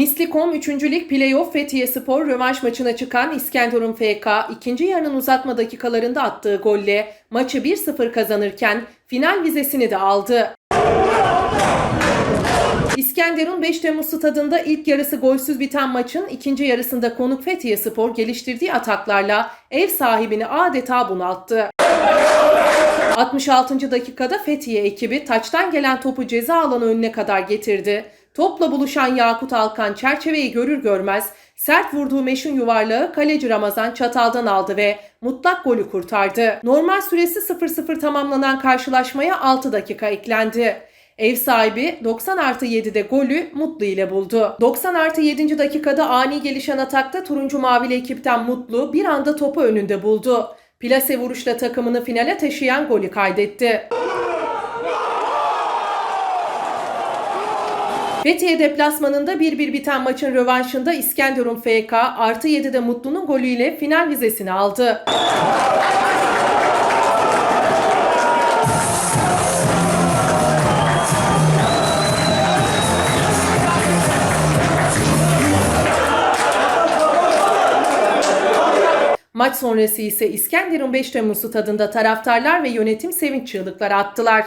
Mislikom 3. Lig Playoff Fethiye Spor rövanş maçına çıkan İskenderun FK ikinci yarının uzatma dakikalarında attığı golle maçı 1-0 kazanırken final vizesini de aldı. İskenderun 5 Temmuz stadında ilk yarısı golsüz biten maçın ikinci yarısında konuk Fethiye Spor geliştirdiği ataklarla ev sahibini adeta bunalttı. 66. dakikada Fethiye ekibi taçtan gelen topu ceza alanı önüne kadar getirdi. Topla buluşan Yakut Alkan çerçeveyi görür görmez sert vurduğu meşhur yuvarlağı kaleci Ramazan çataldan aldı ve mutlak golü kurtardı. Normal süresi 0-0 tamamlanan karşılaşmaya 6 dakika eklendi. Ev sahibi 90 artı 7'de golü Mutlu ile buldu. 90 artı 7. dakikada ani gelişen atakta turuncu mavili ekipten Mutlu bir anda topu önünde buldu. Plase vuruşla takımını finale taşıyan golü kaydetti. Fethiye deplasmanında 1-1 biten maçın rövanşında İskenderun FK artı 7'de Mutlu'nun golüyle final vizesini aldı. Maç sonrası ise İskenderun 5 Temmuz stadında taraftarlar ve yönetim sevinç çığlıkları attılar.